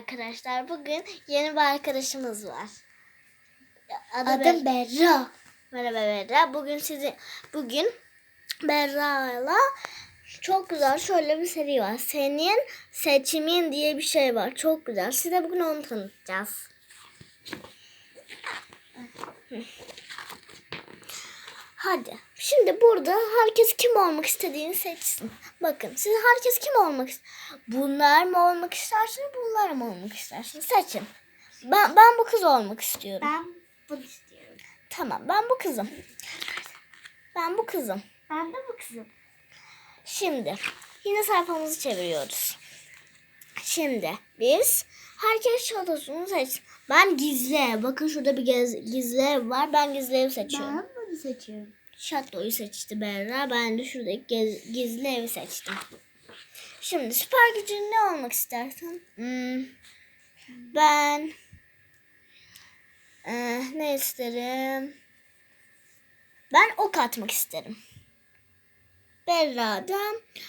Arkadaşlar bugün yeni bir arkadaşımız var. Adı, Adım Ber- Berra. Merhaba Berra. Bugün sizi bugün Berra'yla çok güzel şöyle bir seri var. Senin seçimin diye bir şey var. Çok güzel. Size bugün onu tanıtacağız. Hadi. Şimdi burada herkes kim olmak istediğini seçsin. Bakın siz herkes kim olmak Bunlar mı olmak istersiniz, bunlar mı olmak istersiniz? Seçin. Ben, ben bu kız olmak istiyorum. Ben bunu istiyorum. Tamam ben bu kızım. Ben bu kızım. Ben de bu kızım. Şimdi yine sayfamızı çeviriyoruz. Şimdi biz herkes şatosunu seç. Ben gizli. Bakın şurada bir gizli var. Ben gizli ev seçiyorum. Ben bunu seçiyorum. Şatoyu seçti Berra. Ben de şuradaki gez- gizli evi seçtim. Şimdi süper gücün ne olmak istersin? Hmm, ben eh, ne isterim? Ben ok atmak isterim. Berra da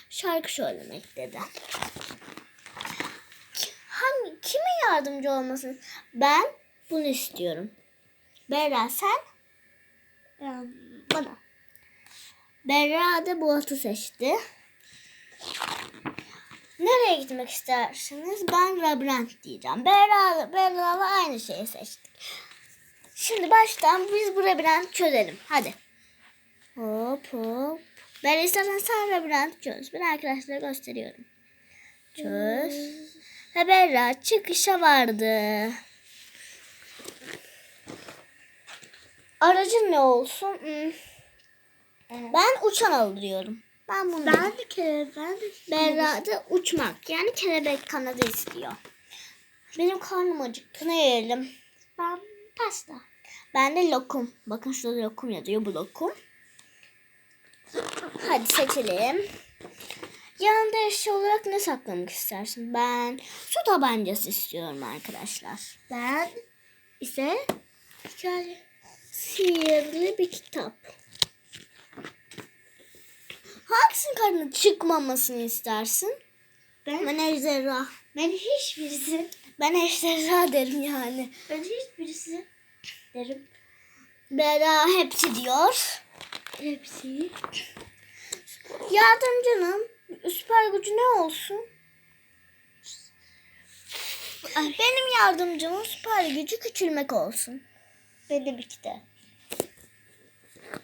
şarkı söylemek dedi. Hangi, kime yardımcı olmasın? Ben bunu istiyorum. Berra sen? Ben bana. Berra da bu atı seçti. Nereye gitmek istersiniz? Ben labirent diyeceğim. Berra, Berra'la aynı şeyi seçtik. Şimdi baştan biz bu labirent çözelim. Hadi. Hop hop. Ben istersen sen labirent çöz. Ben arkadaşlara gösteriyorum. Çöz. Ve Berra çıkışa vardı. Aracın ne olsun? Hmm. Ben uçan alıyorum. Ben bunu. Ben de kere ben de Berra da uçmak. Yani kelebek kanadı istiyor. Benim karnım acıktı. Ne yiyelim? Ben pasta. Ben de lokum. Bakın şurada lokum yazıyor. Bu lokum. Hadi seçelim. Yanında eşya olarak ne saklamak istersin? Ben su tabancası istiyorum arkadaşlar. Ben ise Şöyle sihirli bir kitap. Hangisinin karnına çıkmamasını istersin? ben, Ben ejderha. ben hiçbirisi Ben ejderha derim yani. ben hiçbirisi derim. Bera hepsi diyor. Hepsi. Yardımcının süper gücü ne olsun? Benim yardımcımın süper gücü küçülmek olsun. Benim işte.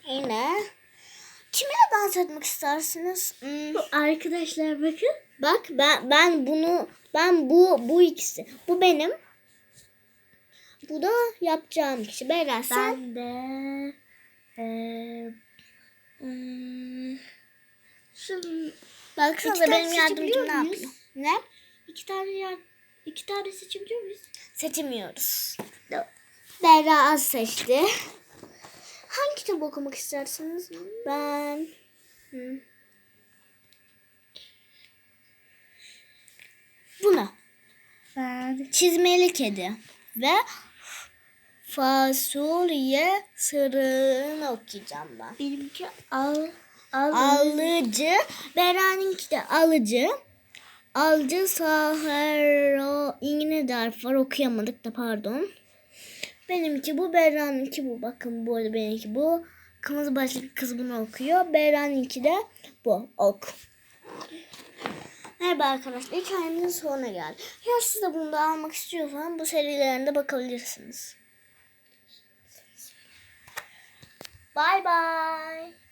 Yine. Kiminle dans etmek istersiniz? Hmm, Bu arkadaşlar bakın. Bak ben ben bunu ben bu bu ikisi. Bu benim. Bu da yapacağım kişi. Bera sen. Ben de eee hmm, şunun Baksanıza İki tane benim yardımcım ne yapıyor? Ne? iki tane yer, iki tane seçebiliyor muyuz? Seçemiyoruz. Berra az seçti. Hangi kitap okumak istersiniz? Ben... Hı. Bunu. Ben Çizmeli kedi. Ve fasulye sırrını okuyacağım ben. benimki al al Alıcı. Berra'nınki de alıcı. Alcı sahero İngiliz harf var okuyamadık da pardon. Benimki bu Berra'nınki bu. Bakın bu arada benimki bu. Kırmızı başlıklı kız bunu okuyor. Berra'nınki de bu. Ok. Merhaba arkadaşlar. Hikayemizin sonuna geldik. Eğer siz de bunu da almak istiyorsanız bu serilerinde bakabilirsiniz. Bye bye.